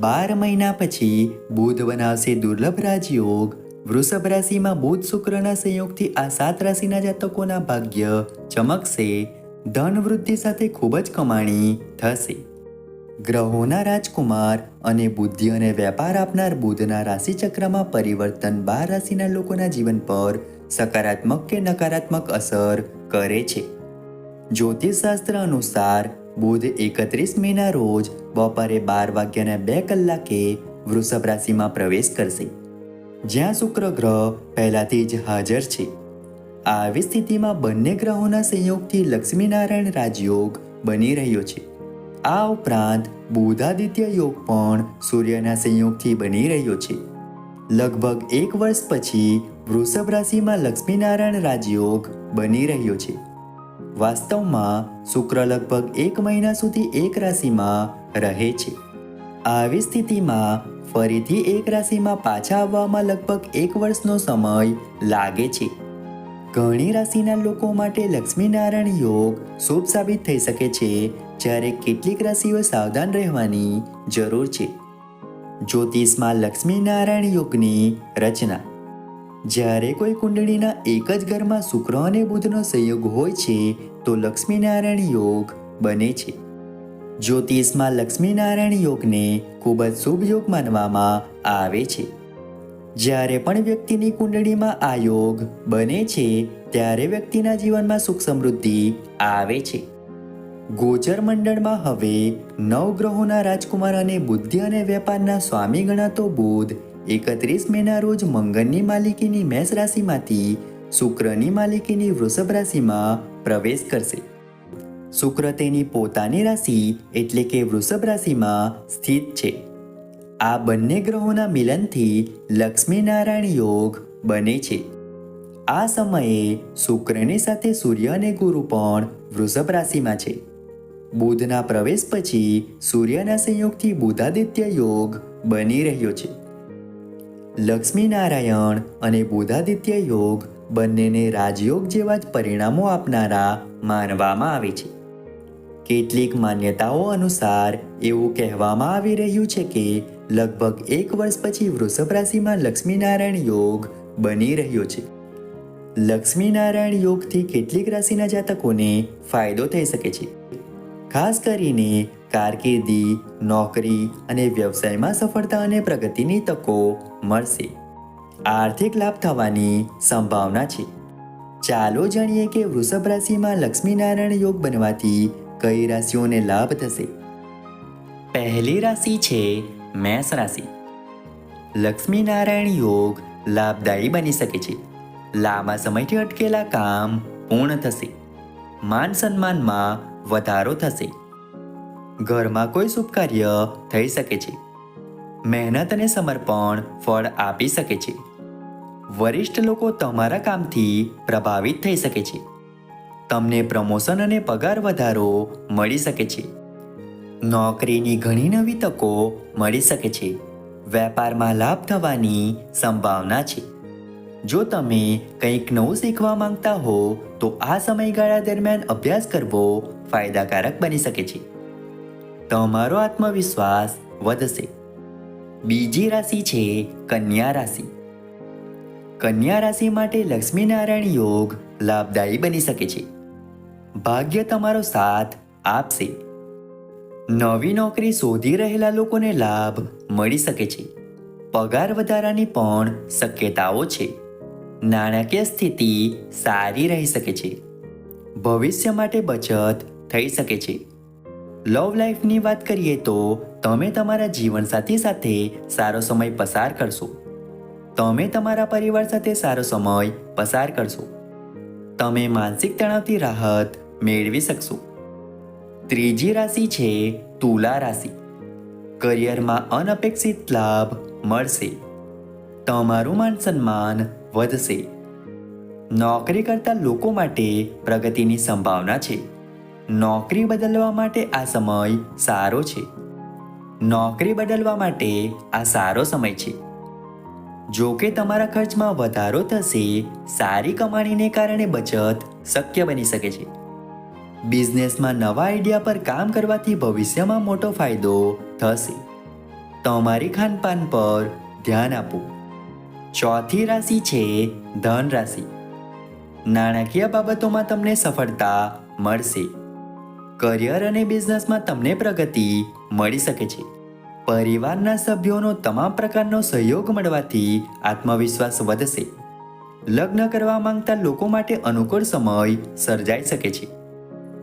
બાર મહિના પછી બુધ બનાવશે દુર્લભ રાજયોગ, વૃષભ રાશિમાં બુધ શુક્રના સંયોગથી આ સાત રાશિના જાતકોના ભાગ્ય ચમકશે. ધન વૃદ્ધિ સાથે ખૂબ જ કમાણી થશે. ગ્રહોના રાજકુમાર અને બુદ્ધિ અને વેપાર આપનાર બુધના રાશિચક્રમાં પરિવર્તન બાર રાશિના લોકોના જીવન પર સકારાત્મક કે નકારાત્મક અસર કરે છે. જ્યોતિષશાસ્ત્ર અનુસાર બુધ એકત્રીસ મેના રોજ બપોરે બાર વાગ્યાના બે કલાકે વૃષભ રાશિમાં પ્રવેશ કરશે. જ્યાં શુક્ર ગ્રહ પહેલાથી જ હાજર છે. આવી સ્થિતિમાં બંને ગ્રહોના સંયોગથી લક્ષ્મીનારાયણ રાજયોગ બની રહ્યો છે. આ ઉપરાંત બુધાદિત્ય યોગ પણ સૂર્યના સંયોગથી બની રહ્યો છે. લગભગ એક વર્ષ પછી વૃષભ રાશિમાં લક્ષ્મીનારાયણ રાજયોગ બની રહ્યો છે. વાસ્તવમાં શુક્ર લગભગ એક મહિના સુધી એક રાશિમાં રહે છે. આવી સ્થિતિમાં ફરીથી એક રાશિમાં પાછા આવવામાં લગભગ એક વર્ષનો સમય લાગે છે. ઘણી રાશિના લોકો માટે લક્ષ્મીનારાયણ યોગ શુભ સાબિત થઈ શકે છે, જ્યારે કેટલીક રાશિઓ સાવધાન રહેવાની જરૂર છે. જ્યોતિષમાં લક્ષ્મીનારાયણ યોગની રચના જ્યારે કોઈ કુંડળીના એક જ ઘરમાં શુક્ર અને બુધનો સંયોગ હોય છે, તો લક્ષ્મીનારાયણ યોગ બને છે. જ્યોતિષમાં લક્ષ્મીનારાયણ યોગને ખૂબ જ શુભ યોગ માનવામાં આવે છે. જ્યારે પણ વ્યક્તિની કુંડળીમાં આ યોગ બને છે, ત્યારે વ્યક્તિના જીવનમાં સુખ સમૃદ્ધિ આવે છે. ગોચર મંડળમાં હવે નવ ગ્રહોના રાજકુમાર અને બુદ્ધિ અને વેપારના સ્વામી ગણાતો બુધ એકત્રીસ મેના રોજ મંગળની માલિકીની મેષ રાશિમાંથી શુક્રની માલિકીની વૃષભ રાશિમાં પ્રવેશ કરશે. શુક્ર તેની પોતાની રાશિ એટલે કે વૃષભ રાશિમાં સ્થિત છે. આ બંને ગ્રહોના મિલનથી લક્ષ્મીનારાયણ યોગ બને છે. આ સમયે શુક્રની સાથે સૂર્ય અને ગુરુ પણ વૃષભ રાશિમાં છે. બુધના પ્રવેશ પછી સૂર્યના સંયોગથી બુધાદિત્ય યોગ બની રહ્યો છે. લક્ષ્મીનારાયણ અને બોધાદિત્ય યોગ બંનેને રાજયોગ જેવા જ પરિણામો આપનારા માનવામાં આવે છે. કેટલીક માન્યતાઓ અનુસાર એવું કહેવામાં આવી રહ્યું છે કે લગભગ એક વર્ષ પછી વૃષભ રાશિમાં લક્ષ્મીનારાયણ યોગ બની રહ્યો છે. લક્ષ્મીનારાયણ યોગથી કેટલીક રાશિના જાતકોને ફાયદો થઈ શકે છે. ખાસ કરીને કારકિર્દી, નોકરી અને વ્યવસાયમાં સફળતા અને પ્રગતિની તકો મળશે. આર્થિક લાભ થવાની સંભાવના છે. ચાલો જાણીએ કે વૃષભ રાશિમાં લક્ષ્મીનારાયણ યોગ બનવાથી કઈ રાશિઓને લાભ થશે? પહેલી રાશિ છે મેષ રાશિ. લક્ષ્મીનારાયણ યોગ લાભદાયી બની શકે છે. લાંબા સમયથી અટકેલા કામ પૂર્ણ થશે. માન સન્માનમાં વધારો થશે. ઘરમાં કોઈ શુભ કાર્ય થઈ શકે છે. મહેનત અને સમર્પણ ફળ આપી શકે છે. વરિષ્ઠ લોકો તમારા કામથી પ્રભાવિત થઈ શકે છે. તમને પ્રમોશન અને પગાર વધારો મળી શકે છે. નોકરીની ઘણી નવી તકો મળી શકે છે. વેપારમાં લાભ થવાની સંભાવના છે. જો તમે કંઈક નવું શીખવા માંગતા હો, તો આ સમયગાળા દરમિયાન અભ્યાસ કરવો ફાયદાકારક બની શકે છે. તમારો આત્મવિશ્વાસ વધશે. બીજી રાશિ છે કન્યા રાશિ. કન્યા રાશિ માટે લક્ષ્મીનારાયણ યોગ લાભદાયી બની શકે છે. ભાગ્ય તમારો સાથ આપશે. નવી નોકરી શોધી રહેલા લોકોને લાભ મળી શકે છે. પગાર વધારાની પણ શક્યતાઓ છે. નાણાકીય સ્થિતિ સારી રહી શકે છે. ભવિષ્ય માટે બચત થઈ શકે છે. લવ લાઈફની વાત કરીએ તો તમે તમારા જીવનસાથી સાથે સારો સમય પસાર કરશો. તમે તમારા પરિવાર સાથે સારો સમય પસાર કરશો. તમે માનસિક તણાવથી રાહત મેળવી શકશો. ત્રીજી રાશિ છે તુલા રાશિ. કરિયરમાં અનપેક્ષિત લાભ મળશે. તમારું માન સન્માન વધશે. નોકરી કરતા લોકો માટે પ્રગતિની સંભાવના છે. નોકરી બદલવા માટે આ સમય સારો છે. નોકરી બદલવા માટે આ સારો સમય છે. જો કે તમારા ખર્ચમાં વધારો થશે, સારી કમાણીને કારણે બચત શક્ય બની શકે છે. બિઝનેસમાં નવા આઈડિયા પર કામ કરવાથી ભવિષ્યમાં મોટો ફાયદો થશે. તમારી ખાનપાન પર ધ્યાન આપો. ચોથી રાશિ છે ધન રાશિ નાણાકીય બાબતોમાં તમને સફળતા મળશે. કરિયર અને બિઝનેસમાં તમને પ્રગતિ મળી શકે છે. પરિવારના સભ્યોનો તમામ પ્રકારનો સહયોગ મળવાથી આત્મવિશ્વાસ વધશે. લગ્ન કરવા માંગતા લોકો માટે અનુકૂળ સમય સર્જાઈ શકે છે.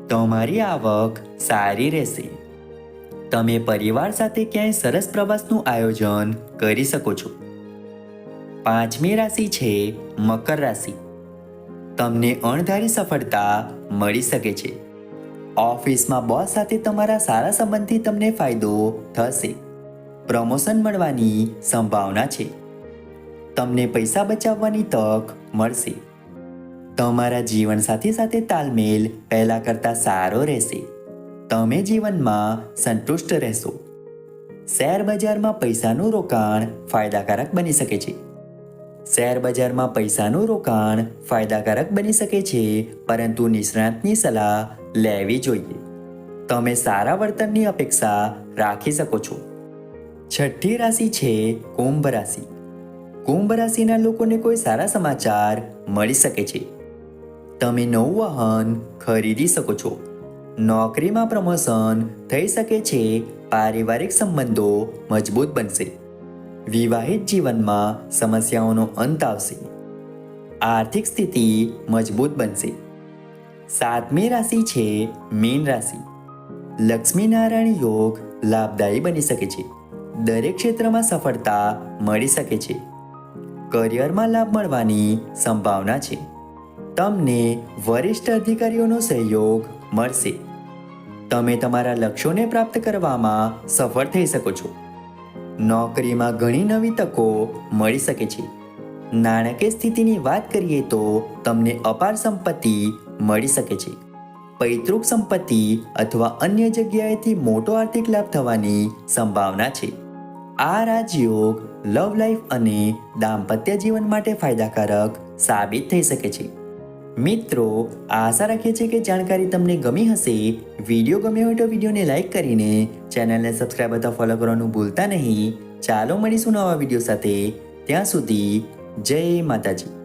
તમારી આવક સારી રહેશે. તમે પરિવાર સાથે ક્યાંય સરસ પ્રવાસનું આયોજન કરી શકો છો. પાંચમી રાશિ છે મકર રાશિ. તમને અણધારી સફળતા મળી શકે છે. ઓફિસમાં બોસ સાથે તમારા સારા સંબંધથી તમને ફાયદો થશે. પ્રમોશન મળવાની સંભાવના છે. તમને પૈસા બચાવવાની તક મળશે. તમારા જીવનસાથી સાથે તાલમેલ પહેલા કરતાં સારો રહેશે. તમે જીવનમાં સંતુષ્ટ રહેશો. શેર બજારમાં પૈસાનું રોકાણ ફાયદાકારક બની શકે છે. શેર બજારમાં પૈસાનું રોકાણ ફાયદાકારક બની શકે છે, પરંતુ નિષ્ણાતની સલાહ લેવી જોઈએ. તમે સારા વર્તનની અપેક્ષા રાખી શકો છો. છઠ્ઠી રાશિ છે કુંભ રાશિ. કુંભ રાશિના લોકોને કોઈ સારા સમાચાર મળી શકે છે. તમે નવું વાહન ખરીદી શકો છો. નોકરીમાં પ્રમોશન થઈ શકે છે, પારિવારિક સંબંધો મજબૂત બનશે. વિવાહિત જીવનમાં સમસ્યાઓનો અંત આવશે. આર્થિક સ્થિતિ મજબૂત બનશે. સાતમી રાશિ છે મીન રાશિ. લક્ષ્મીનારાયણ યોગ લાભદાયી બની શકે છે. દરેક ક્ષેત્રમાં સફળતા મળી શકે છે. કરિયરમાં લાભ મળવાની સંભાવના છે. તમને વરિષ્ઠ અધિકારીઓનો સહયોગ મળશે. તમે તમારા લક્ષ્યોને પ્રાપ્ત કરવામાં સફળ થઈ શકો છો. નોકરીમાં ઘણી નવી તકો મળી શકે છે. નાણાકીય સ્થિતિની વાત કરીએ તો તમને અપાર સંપત્તિ મળી શકે છે. પૈતૃક સંપત્તિ અથવા અન્ય જગ્યાએથી મોટો આર્થિક લાભ થવાની સંભાવના છે. આ રાજયોગ લવ લાઈફ અને દાંપત્ય જીવન માટે ફાયદાકારક સાબિત થઈ શકે છે. મિત્રો, આશા રાખીએ છીએ કે જાણકારી તમને ગમી હશે. વીડિયો ગમ્યો હોય તો વિડીયોને લાઇક કરીને ચેનલને સબસ્ક્રાઈબ અથવા ફોલો કરવાનું ભૂલતા નહીં. ચાલો મળીશું નવા વીડિયો સાથે. ત્યાં સુધી જય માતાજી.